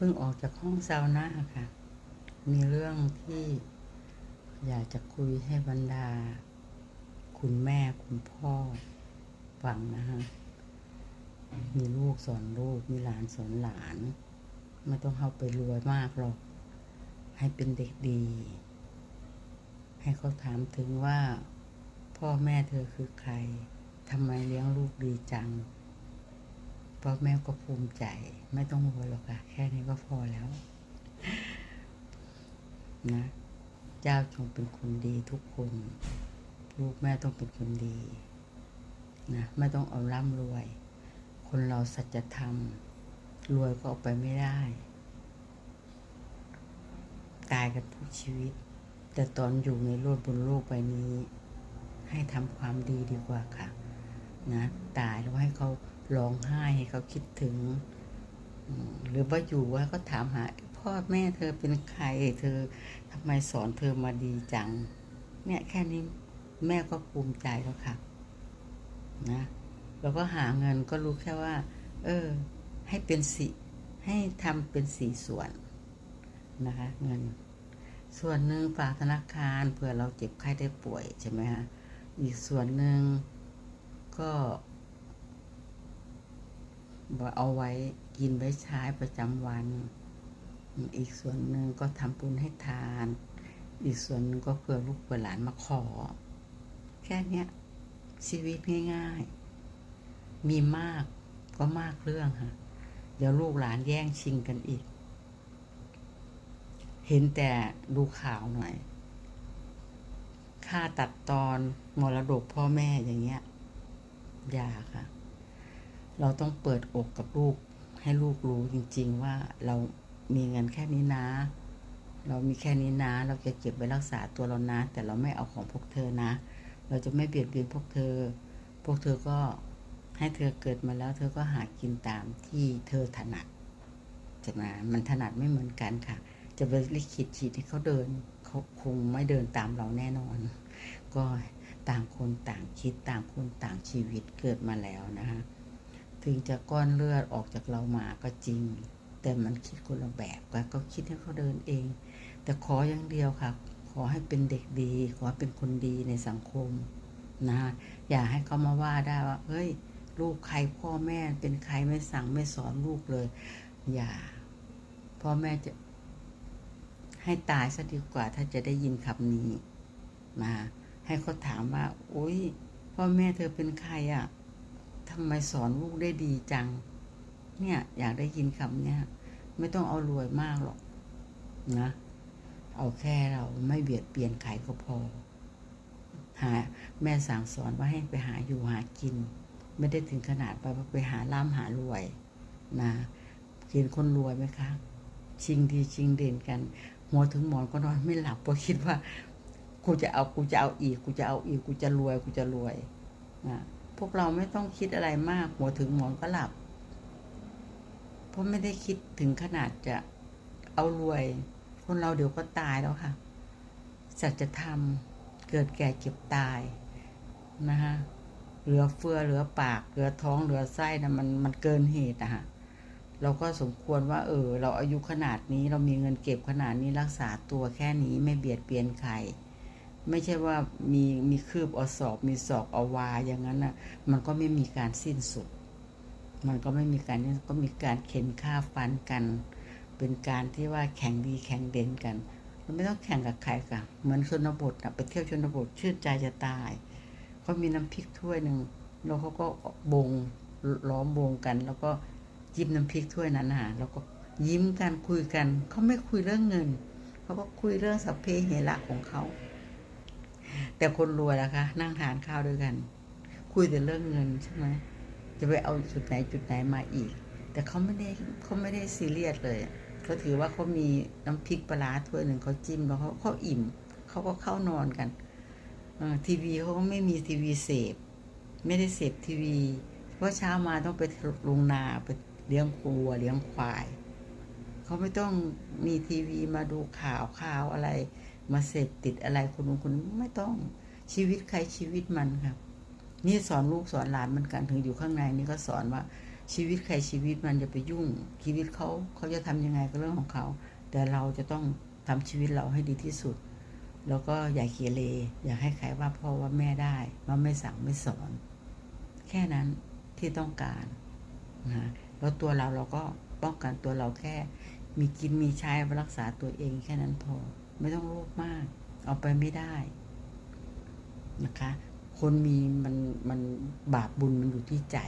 เพิ่งออกจากห้องซาวน่าค่ะ มีเรื่องที่อยากจะคุยให้บรรดา คุณแม่คุณพ่อฟังนะฮะ มีลูกสอนลูก มีหลานสอนหลาน ไม่ต้องเข้าไปรวยมากหรอก ให้เป็นเด็กดี ให้เขาถามถึงว่า พ่อแม่เธอคือใครทำไมเลี้ยงลูกดีจัง พ่อแม่ก็ภูมิใจ ไม่ต้องรวยหรอกค่ะ แค่นี้ก็พอแล้ว นะ เจ้าจงเป็นคนดีทุกคน ลูกแม่ต้องเป็นคนดีนะไม่ต้องเอาร่ำรวย คนเราสัจธรรม รวยก็เอาไปไม่ได้ ตายกันทุกชีวิต แต่ตอนอยู่ในโลกบนโลกใบนี้ ให้ทำความดีดีกว่าค่ะ นะ ตายแล้วให้เขา ร้องไห้ให้เขาคิดถึง หรือว่าอยู่ว่าก็ถามหาพ่อแม่เธอเป็นใครเธอทำไมสอนเธอมาดีจัง เนี่ยแค่นี้แม่ก็ภูมิใจแล้วค่ะนะแล้วก็หาเงินก็รู้แค่ว่า เออ ให้เป็นสีให้ทำเป็นสีส่วนนะคะเงิน ส่วนหนึ่งฝากธนาคารเผื่อเราเจ็บไข้ได้ป่วยใช่ไหมฮะอีกส่วนหนึ่งก็ บอกเอาไว้กินไว้ใช้ประจำวัน อีกส่วนหนึ่งก็ทำบุญให้ทาน อีกส่วนหนึ่งก็เผื่อลูกเผื่อหลานมาขอ แค่เนี้ยชีวิตง่าย ๆ มีมากก็มากเรื่องฮะเดี๋ยวลูกหลานแย่งชิงกันอีก เห็นแต่ดูข่าวหน่อย ค่าตัดตอนมรดกพ่อแม่อย่างเงี้ยย่าค่ะ เราต้องเปิดอกกับลูก ให้ลูกรู้จริง ๆ ว่าเรามีเงินแค่นี้นะ เรามีแค่นี้นะ เราจะเก็บไว้รักษาตัวเรานะ แต่เราไม่เอาของพวกเธอนะ เราจะไม่เบียดเบียนพวกเธอ พวกเธอก็ให้เธอเกิดมาแล้วเธอก็หากินตามที่เธอถนัดใช่ไหมมันถนัดไม่เหมือนกันค่ะ จะไปลิขิตชีวิตให้เขาเดินเขาคงไม่เดินตามเราแน่นอน ก็ต่างคนต่างคิดต่างคนต่างชีวิตเกิดมาแล้วนะคะ ถึงจะก้อนเลือดออกจากเรามาก็จริง แต่มันคิดคนละแบบกันก็คิดให้เขาเดินเอง แต่ขออย่างเดียวค่ะ ขอให้เป็นเด็กดี ขอให้เป็นคนดีในสังคมนะอย่าให้เขามาว่าได้ว่าเฮ้ย ลูกใครพ่อแม่เป็นใครไม่สั่งไม่สอนลูกเลย อย่า พ่อแม่จะ ให้ตายซะดีกว่า ถ้าจะได้ยินคำนี้มาให้เขาถามว่าโอ้ยพ่อแม่เธอเป็นใครอะ่ะ ทำไมสอนลูกได้ดีจัง เนี่ยอยากได้ยินคำเนี้ยไม่ต้องเอารวยมากหรอกนะ เอาแค่เราไม่เบียดเบียนใครก็พอ หาแม่สั่งสอนว่าให้ไปหาอยู่หากิน ไม่ได้ถึงขนาดไปไปหาล่ำหารวยนะเห็นคนรวยไหมคะ ชิงดีชิงเด่นกันหัวถึงหมอนก็นอนไม่หลับเพราะคิดว่า กูจะเอากูจะเอาอีก กูจะเอาอีกกูจะรวยกูจะรวยนะ พวกเราไม่ต้องคิดอะไรมาก หัวถึงหมอนก็หลับ เพราะไม่ได้คิดถึงขนาดจะเอารวย คนเราเดี๋ยวก็ตายแล้วค่ะ สัจธรรมเกิดแก่เจ็บตายนะฮะเหลือเฟือเหลือปากเหลือท้องเหลือไส้นะมันมันเกินเหตุอะฮะเราก็สมควรว่า เออ เราอายุขนาดนี้เรามีเงินเก็บขนาดนี้รักษาตัวแค่นี้ไม่เบียดเบียนใคร ไม่ใช่ว่ามีมีคืบเอาศอกมีศอกเอาวาอย่างนั้นน่ะ มันก็ไม่มีการสิ้นสุด มันก็ไม่มีการก็มีการเข็นฆ่าฟันกัน เป็นการที่ว่าแข่งดีแข่งเด่นกันเราไม่ต้องแข่งกับใครค่ะเหมือนชนบทอะไปเที่ยวชนบทชื่นใจจะตายเขามีน้ำพริกถ้วยหนึ่งแล้วเขาก็บงล้อมวงกัน แล้วก็จิ้มน้ำพริกถ้วยนั้นน่ะแล้วก็ยิ้มกันคุยกันเขาไม่คุยเรื่องเงินเขาก็คุยเรื่องสัพเพเหระของเขา แต่คนรวยล่ะคะ นั่งทานข้าวด้วยกัน คุยแต่เรื่องเงินใช่ไหมจะไปเอาจุดไหนจุดไหนมาอีก แต่เขาไม่ได้เขาไม่ได้ซีเรียสเลยเขาถือว่าเขามีน้ำพริกปลาถ้วยหนึ่งเขาจิ้มแล้วเขาเขาอิ่มเขาก็เข้านอนกันอทีวีเขาก็ไม่มีทีวีเสพ ไม่ได้เสพทีวี เพราะเช้ามาต้องไปลงนาไปเลี้ยงครัวเลี้ยงควาย เขาไม่ต้องมีทีวีมาดูข่าวข่าวอะไร มาเสพติดอะไรคนนู้นคนนี้ไม่ต้องชีวิตใครชีวิตมันครับ นี่สอนลูกสอนหลานมือนกันถึงอยู่ข้างในนี่ก็สอนว่าชีวิตใครชีวิตมันจะไปยุ่ง ชีวิตเขาเขาจะทำยังไงก็เรื่องของเขา แต่เราจะต้องทำชีวิตเราให้ดีที่สุด แล้วก็อย่าเกเรอย่าให้ใครว่าพ่อว่าแม่ได้ ว่าไม่สั่งไม่สอน แค่นั้นที่ต้องการนะแล้วตัวเราเราก็ป้องกันตัวเราแค่ มีกินมีใช้รักษาตัวเองแค่นั้นพอ ไม่ต้องโลภมาก เอาไปไม่ได้นะคะ คนมีมันมันบาปบุญมันอยู่ที่ใจ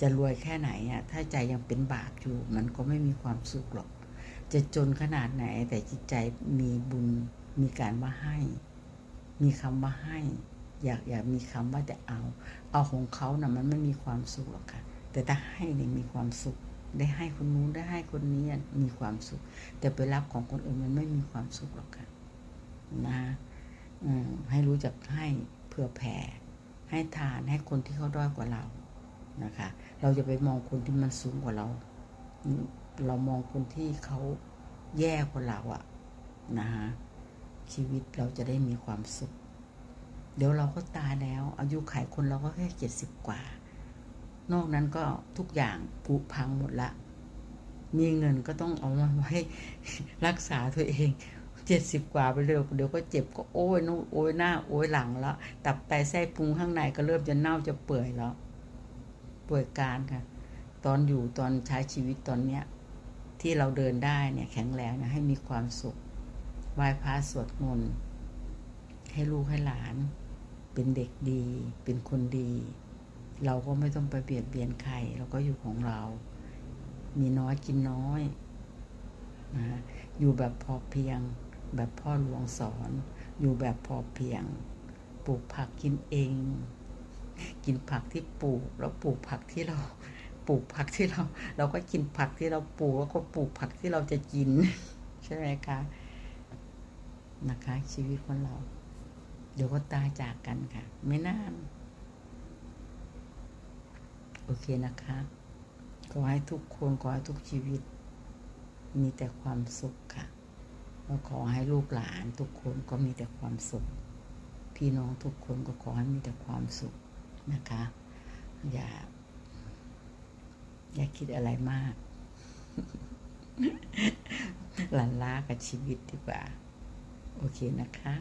จะรวยแค่ไหนอะถ้าใจยังเป็นบาปอยู่ มันก็ไม่มีความสุขหรอก จะจนขนาดไหน แต่จิตใจมีบุญมีการว่าให้ มีคำว่าให้ อยากอยากมีคำว่าจะเอา เอาของเขานะ่ะมันไม่มีความสุขหรอกค่ะ แต่ถ้าให้เนี่ยมีความสุข ได้ให้คนนู้นได้ให้คนนี้มีความสุข แต่ไปรับของคนอื่นมันไม่มีความสุขหรอกค่ะนะให้รู้จักให้เผื่อแผ่ ให้ทานให้คนที่เขาด้อยกว่าเรานะคะ เราจะไปมองคนที่มันสูงกว่าเรา เรามองคนที่เขาแย่กว่าเราอะนะคะชีวิตเราจะได้มีความสุข เดี๋ยวเราก็ตายแล้ว อายุขัยคนเราก็แค่เจ็ดสิบกว่า นอกนั้นก็ทุกอย่างผุพังหมดละ มีเงินก็ต้องเอามาไว้รักษาตัวเองเจ็ดสิบกว่าไปเร็วเดี๋ยวก็เจ็บก็โอ้ยนู่นโอ้ยหน้า โอ้ยหลังแล้วตับไตไส้พุงข้างในก็เริ่มจะเน่าจะเปื่อยแล้วป่วยการค่ะ ตอนอยู่ตอนใช้ชีวิตตอนเนี้ย ที่เราเดินได้เนี่ยแข็งแรงนะให้มีความสุขไหว้พระสวดมนต์ให้ลูกให้หลาน เป็นเด็กดี เป็นคนดี เราก็ไม่ต้องไปเบียดเบียนใครเราก็อยู่ของเรา มีน้อยกินน้อยนะอยู่แบบพอเพียง แบบพ่อหลวงสอน อยู่แบบพอเพียง ปลูกผักกินเอง กินผักที่ปลูก แล้วปลูกผักที่เราปลูกผักที่เรา เราก็กินผักที่เราปลูก แล้วก็ปลูกผักที่เราจะกิน ใช่ไหมคะนะคะ ชีวิตของเรา เดี๋ยวก็ตายจากกันค่ะ ไม่นาน โอเคนะคะขอให้ทุกคนขอให้ทุกชีวิต มีแต่ความสุขค่ะแล้วขอให้ลูกหลานทุกคนก็มีแต่ความสุข พี่น้องทุกคนก็ขอให้มีแต่ความสุขนะคะ อย่า อย่าคิดอะไรมาก หลันล้ากับชีวิตดีกว่า โอเคนะคะ